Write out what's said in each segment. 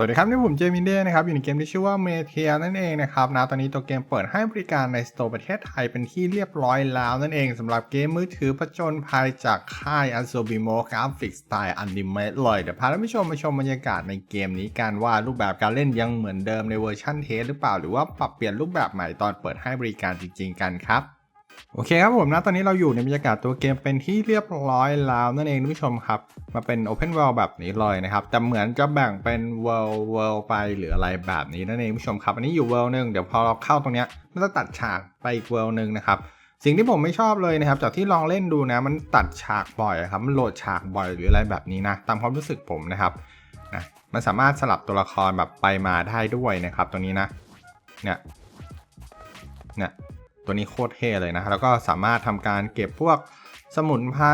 วัสดีครับ นี่ผมเจมินเด้นะครับ อยู่ในเกมที่ชื่อว่าเมเทียนั่นเองนะครับนะตอนนี้ตัวเกมเปิดให้บริการในสโตร์ประเทศไทยเป็นที่เรียบร้อยแล้วนั่นเองสำหรับเกมมือถือผจญภัยจากค่าย a s o b i m o กราฟิกสไตล์อันดิเมตเลยเดี๋ยวพาท่านผู้ชมมาชมบรรยากาศในเกมนี้กันว่ารูปแบบการเล่นยังเหมือนเดิมในเวอร์ชันเทสหรือเปล่าหรือว่าปรับเปลี่ยนรูปแบบใหม่ตอนเปิดให้บริการจริง ๆ กันครับ โอเคครับผมนะตอนนี้เราอยู่ในบรรยากาศตัวเกมเป็นที่เรียบร้อยแล้วนั่นเองท่านผู้ชมครับ มาเป็น Open World แบบนี้เลยนะครับ แต่เหมือนจะแบ่งเป็น World World ไปหรืออะไรแบบนี้นั่นเองท่านผู้ชมครับ อันนี้อยู่ World หนึ่งเดี๋ยวพอเราเข้าตรงเนี้ยมันจะตัดฉากไปอีก World หนึ่งนะครับสิ่งที่ผมไม่ชอบเลยนะครับ จากที่ลองเล่นดูนะ มันตัดฉากบ่อยครับมันโหลดฉากบ่อยหรืออะไรแบบนี้นะตามความรู้สึกผมนะครับนะมันสามารถสลับตัวละครแบบไปมาได้ด้วยนะครับ ตรงนี้นะเนี่ยเนี่ย ตัวนี้โคตรเท่เลยนะ แล้วก็สามารถทำการเก็บพวกสมุนไพร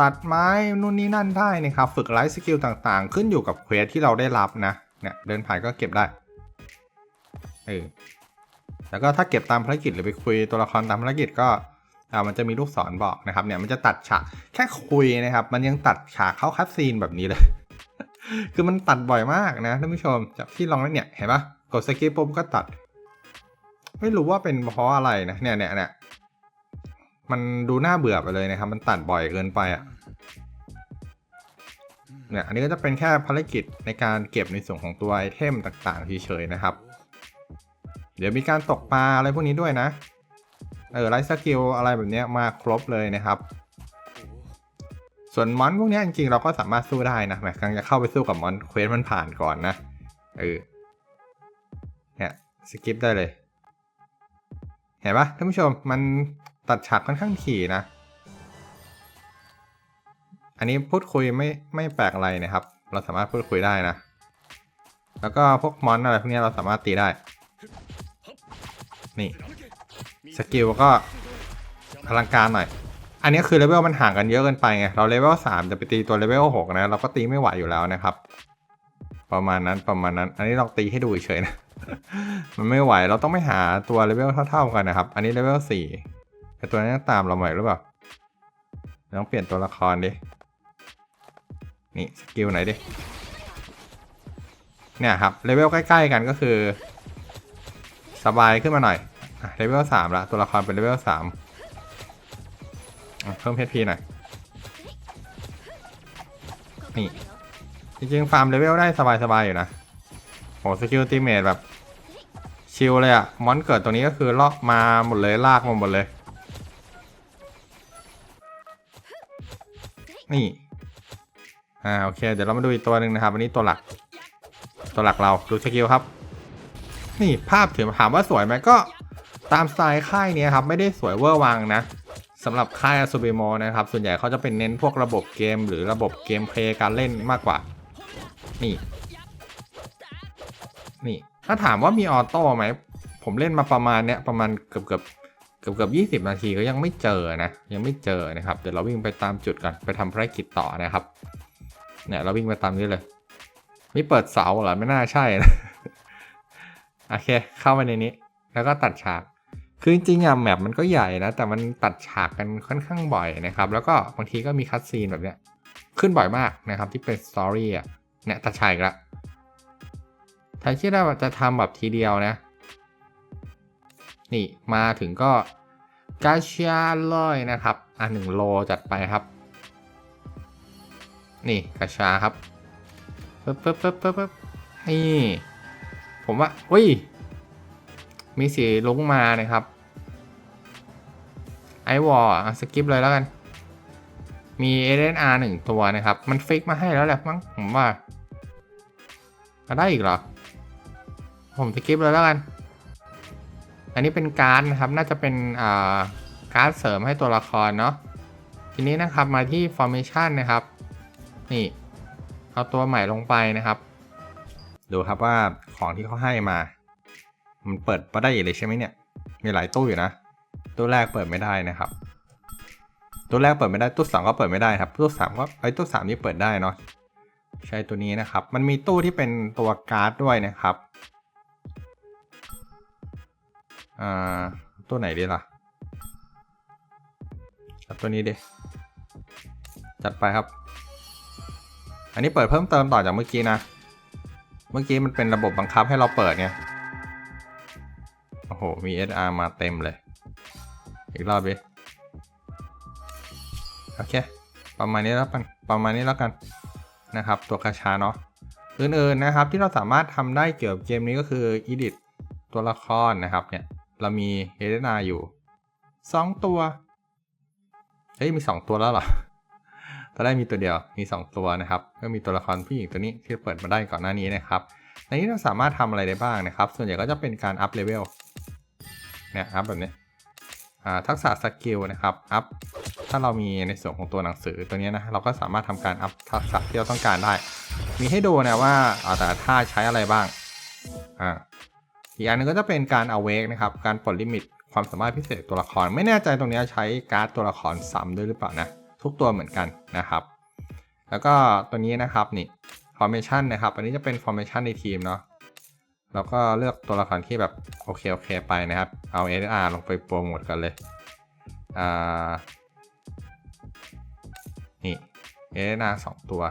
ตัดไม้นู่นนี่นั่นได้นะครับ ฝึกไลฟ์สกิลต่างๆ ขึ้นอยู่กับเควสที่เราได้รับนะเนี่ยเดินผ่านก็เก็บได้เออแล้วก็ถ้าเก็บตามภารกิจหรือไปคุยตัวละครตามภารกิจก็อ่ามันจะมีลูกศรบอกนะครับเนี่ยมันจะตัดฉากแค่คุยนะครับ มันยังตัดฉากเข้าคัดซีนแบบนี้เลย คือมันตัดบ่อยมากนะท่านผู้ชมจากที่ลองแล้วเนี่ยเห็นปะกดสกิปปุ๊บก็ตัด ไม่รู้ว่าเป็นเพราะอะไรนะเนี่ยเนี่ยเนี่ยมันดูน่าเบื่อไปเลยนะครับ มันตัดบ่อยเกินไปอะเนี่ยอันนี้ก็จะเป็นแค่ภารกิจในการเก็บในส่วนของตัวไอเทมต่างๆเฉยๆนะครับ เดี๋ยวมีการตกปลาอะไรพวกนี้ด้วยนะ เออไลฟ์สกิลอะไรแบบนี้มาครบเลยนะครับ ส่วนมอนพวกนี้จริงๆเราก็สามารถสู้ได้นะแหมกำลังจะเข้าไปสู้กับมอนเควสมันผ่านก่อนนะ เออ เนี่ยสกิปได้เลย เห็นปะท่านผู้ชมมันตัดฉากค่อนข้างถี่นะ อันนี้พูดคุยไม่ไม่แปลกอะไรนะครับ เราสามารถพูดคุยได้นะ แล้วก็พวกมอนอะไรพวกนี้เราสามารถตีได้ นี่สกิลก็พลังการหน่อย อันนี้คือเลเวลมันห่างกันเยอะเกินไปไง เราเลเวลสามจะไปตีตัวเลเวลหกนะ เราก็ตีไม่ไหวอยู่แล้วนะครับ ประมาณนั้นประมาณนั้น อันนี้ลองตีให้ดูเฉยนะ มันไม่ไหวเราต้องไม่หาตัวเลเวลเท่า ๆกันนะครับ อันนี้เลเวลสี่แต่ตัวนี้ตามเราใหม่หรือเปล่าต้องเปลี่ยนตัวละครดิ นี่สกิลไหนดิ เนี่ยครับเลเวลใกล้ๆกันก็คือ สบายขึ้นมาหน่อยเลเวลสามละตัวละครเป็นเลเวลสามเพิ่มเพชรพีหน่อย นี่ จริงๆ ฟาร์มเลเวลได้สบายๆ อยู่นะโหสกิลตีเมทแบบ ชิลเลยอะมอนเกิดตรงนี้ก็คือลอกมาหมดเลยลากมาหมดเลย นี่ อ่าโอเค เดี๋ยวเรามาดูอีกตัวหนึ่งนะครับอันนี้ตัวหลัก ตัวหลักเราดูสกิลครับ นี่ภาพถือถามว่าสวยไหมก็ตามสไตล์ค่ายนี้ครับ ไม่ได้สวยเวอร์วังนะสำหรับค่ายอาซูบิโมนะครับ ส่วนใหญ่เขาจะเป็นเน้นพวกระบบเกม หรือระบบเกมเพลย์การเล่นมากกว่า นี่ นี่ ถ้าถามว่ามีออโต้ไหม ผมเล่นมาประมาณเนี้ยประมาณเกือบเกือบเกือบเกือบยี่สิบนาทีก็ยังไม่เจอนะ ยังไม่เจอนะครับ เดี๋ยวเราวิ่งไปตามจุดกันไปทำภารกิจต่อนะครับ เนี่ยเราวิ่งไปตามนี้เลยไม่เปิดเสาเหรอไม่น่าใช่นะโอเค เข้ามาในนี้ แล้วก็ตัดฉาก คือจริงๆอะแมปมันก็ใหญ่นะ แต่มันตัดฉากกันค่อนข้างบ่อยนะครับ แล้วก็บางทีก็มีคัดซีนแบบเนี้ย ขึ้นบ่อยมากนะครับ ที่เป็นสตอรี่อะเนี่ยตัดฉากละ แทนที่เราจะทำแบบทีเดียวนะ นี่มาถึงก็กาชาเลยนะครับ อะหนึ่งโลจัดไปครับ นี่กาชาครับปึ๊บปึ๊บปึ๊บปึ๊บปึ๊บนี่ ผมว่าอุ้ย มีสีลุ้งมานะครับ ไอวอลสกิปเลยแล้วกัน มีเอเดนอาร์หนึ่งตัวนะครับ มันฟิกมาให้แล้วแหละมั้งผมว่า ได้อีกเหรอ ผมสกิปเลยแล้วกัน อันนี้เป็นการ์ดนะครับ น่าจะเป็นการ์ดเสริมให้ตัวละครเนาะ ทีนี้นะครับมาที่ formation นะครับ นี่ เอาตัวใหม่ลงไปนะครับ ดูครับว่าของที่เขาให้มา มันเปิดมาได้เลยใช่ไหมเนี่ย มีหลายตู้อยู่นะ ตู้แรกเปิดไม่ได้นะครับ ตู้แรกเปิดไม่ได้ ตู้สองก็เปิดไม่ได้ครับ ตู้สามก็ไอ้ตู้สามนี่เปิดได้เนาะ ใช้ตัวนี้นะครับ มันมีตู้ที่เป็นตัวการ์ดด้วยนะครับ อ่า ตัวไหนดีล่ะเอาตัวนี้ดิ จัดไปครับ อันนี้เปิดเพิ่มเติมต่อจากเมื่อกี้นะ เมื่อกี้มันเป็นระบบบังคับให้เราเปิดไงโอ้โห มี SR มาเต็มเลย อีกรอบดิ โอเค ประมาณนี้แล้วกัน ประมาณนี้แล้วกันนะครับ ตัวกระชาเนาะอื่นๆนะครับที่เราสามารถทำได้เกี่ยวกับเกมนี้ก็คือ edit ตัวละครนะครับเนี่ย เรามี h e d n a อยู่2ตัว เฮ้ย มี2ตัวแล้วเหรอ ตอนแรกมีตัวเดียว มี2ตัวนะครับ ก็มีตัวละครผู้หญิงตัวนี้ที่เปิดมาได้ก่อนหน้านี้นะครับ ในนี้เราสามารถทำอะไรได้บ้างนะครับ ส่วนใหญ่ก็จะเป็นการอัพเลเวล เนี่ย อัพแบบนี้ทักษะสกิลนะครับ อัพ ถ้าเรามีในส่วนของตัวหนังสือตัวนี้นะ เราก็สามารถทำการอัพทักษะที่เราต้องการได้ มีให้ดูนะว่าอ่าแต่ละท่าใช้อะไรบ้าง อ่า อีกอันหนึงก็จะเป็นการเอาเวกนะครับการปลดลิมิตความสามารถพิเศษตัวละคร ไม่แน่ใจตรงนี้ใช้การ์ดตัวละครซ้ำด้วยหรือเปล่านะทุกตัวเหมือนกันนะครับ แล้วก็ตัวนี้นะครับนี่ formation นะครับอันนี้จะเป็น formation ในทีมเนาะแล้วก็เลือกตัวละครที่แบบโอเคโอเคไปนะครับ เอา SR ลงไปโปรโมทกันเลยอ่านี่ SR สองตัว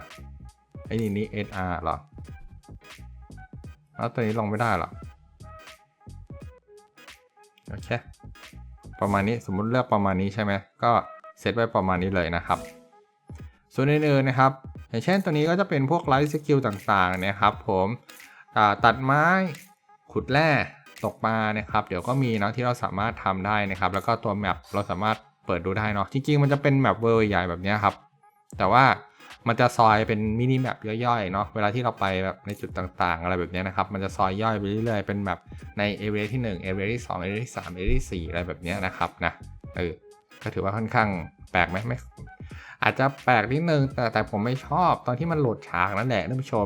ไอ้นี่นี่ SR เหรอ แล้วตัวนี้ลงไม่ได้หรอ ประมาณนี้สมมุติเลือกประมาณนี้ใช่ไหมก็เซตไว้ประมาณนี้เลยนะครับ ส่วนอื่นๆนะครับ อย่างเช่นตัวนี้ก็จะเป็นพวกไลฟ์สกิลต่างๆนะครับ ผมตัดไม้ขุดแร่ตกปลานะครับ เดี๋ยวก็มีเนาะที่เราสามารถทำได้นะครับ แล้วก็ตัวแมปเราสามารถเปิดดูได้เนาะจริงๆมันจะเป็นแมปเวอร์ใหญ่แบบนี้ครับ แต่ว่า มันจะซอยเป็นมินิแมปย่อยๆเนาะเวลาที่เราไปแบบในจุดต่างๆ อะไรแบบนี้นะครับ มันจะซอยย่อยไปเรื่อยๆ เป็นแบบในเอเรียที่1เอเรียที่2เอเรียที่3เอเรียที่4อะไรแบบนี้นะครับนะเออก็ถือว่าค่อนข้างแปลกไหมไม่อาจจะแปลกนิดนึงแต่แต่ผมไม่ชอบตอนที่มันโหลดฉากนั่นแหละท่านผู้ชม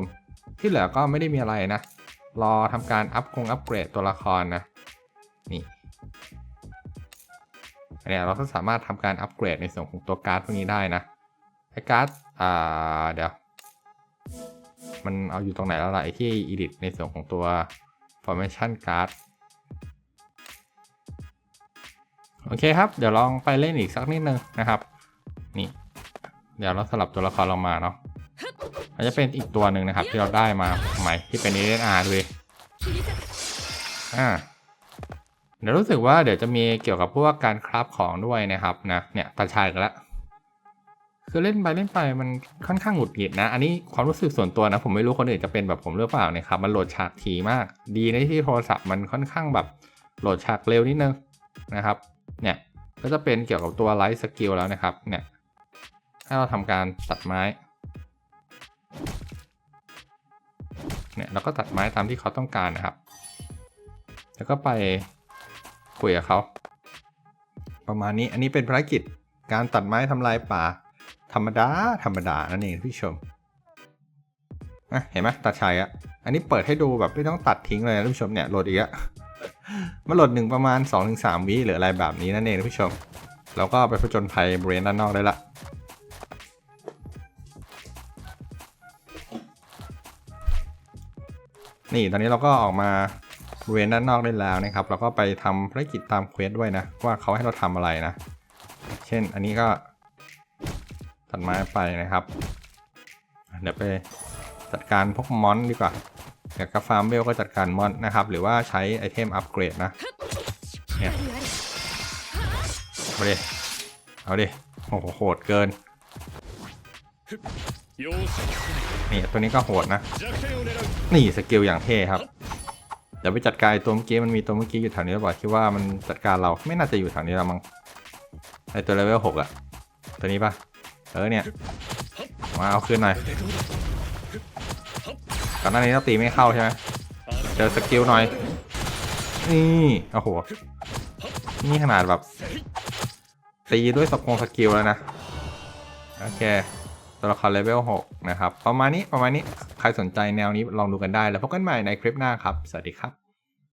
ที่เหลือก็ไม่ได้มีอะไรนะ รอทำการอัพคงอัปเกรดตัวละครนะ นี่อันเนี้ยเราก็สามารถทำการอัปเกรดในส่วนของตัวการ์ดพวกนี้ได้นะ ไอ้การ์ดอ่าเดี๋ยว มันเอาอยู่ตรงไหนแล้วล่ะไอ้ที่ edit ในส่วนของตัว formation card โอเคครับ เดี๋ยวลองไปเล่นอีกสักนิดนึงนะครับ นี่ เดี๋ยวเราสลับตัวละครลงมาเนาะมันจะเป็นอีกตัวหนึ่งนะครับ ที่เราได้มาใหม่ที่เป็น SR ด้วยอ่าเดี๋ยวรู้สึกว่าเดี๋ยวจะมีเกี่ยวกับพวกการคราฟของด้วยนะครับนะเนี่ยตาชายกันละ คือเล่นไปเล่นไปมันค่อนข้างหงุดหงิดนะ อันนี้ความรู้สึกส่วนตัวนะ ผมไม่รู้คนอื่นจะเป็นแบบผมหรือเปล่านะครับ มันโหลดฉากถี่มาก ดีในที่โทรศัพท์มันค่อนข้างแบบโหลดฉากเร็วนิดนึงนะครับ เนี่ย ก็จะเป็นเกี่ยวกับตัวไลท์สกิลแล้วนะครับ เนี่ย ให้เราทำการตัดไม้ เนี่ยเราก็ตัดไม้ตามที่เขาต้องการนะครับ แล้วก็ไปคุยกับเขา ประมาณนี้ อันนี้เป็นภารกิจการตัดไม้ทำลายป่า ธรรมดา ธรรมดา นั่นเองพี่ชมอะเห็นไหมตัดชายอะอันนี้เปิดให้ดูแบบไม่ต้องตัดทิ้งเลยนะพี่ชมเนี่ยโหลดอีกอะมาโหลดหนึ่งประมาณ 2-3 วิหรืออะไรแบบนี้นั่นเองนะพี่ชม แล้วก็ไปผจญภัยบริเวณด้านนอกได้ละนี่ตอนนี้เราก็ออกมาบริเวณด้านนอกได้แล้วนะครับ เราก็ไปทำภารกิจตามเควสด้วยนะ ว่าเขาให้เราทำอะไรนะ เช่นอันนี้ก็ ตัดไม้ไปนะครับ เดี๋ยวไปจัดการพวกมอนดีกว่าอยากกระฟาร์มเบลก็จัดการมอนนะครับ หรือว่าใช้ไอเทมอัปเกรดนะเนี่ยเอาดิเอาดิโหโหดเกินนี่ตัวนี้ก็โหดนะ นี่สกิลอย่างเท่ครับเดี๋ยวไปจัดการตัวเมื่อกี้มันมีตัวเมื่อกี้อยู่แถวนี้หรือเปล่าคิดว่ามันจัดการเราไม่น่าจะอยู่แถวนี้แล้วมั้งไอตัวเลเวลหกอะตัวนี้ปะ เออเนี่ยมาเอาคืนหน่อยก่อนหน้านี้เราตีไม่เข้าใช่ไหมเจอสกิลหน่อยนี่โอ้โหนี่ขนาดแบบตีด้วยสกงสกิลแล้วนะโอเคตัวละครเลเวล6นะครับ ประมาณนี้ประมาณนี้ใครสนใจแนวนี้ลองดูกันได้แล้วพบกันใหม่ในคลิปหน้าครับ สวัสดีครับ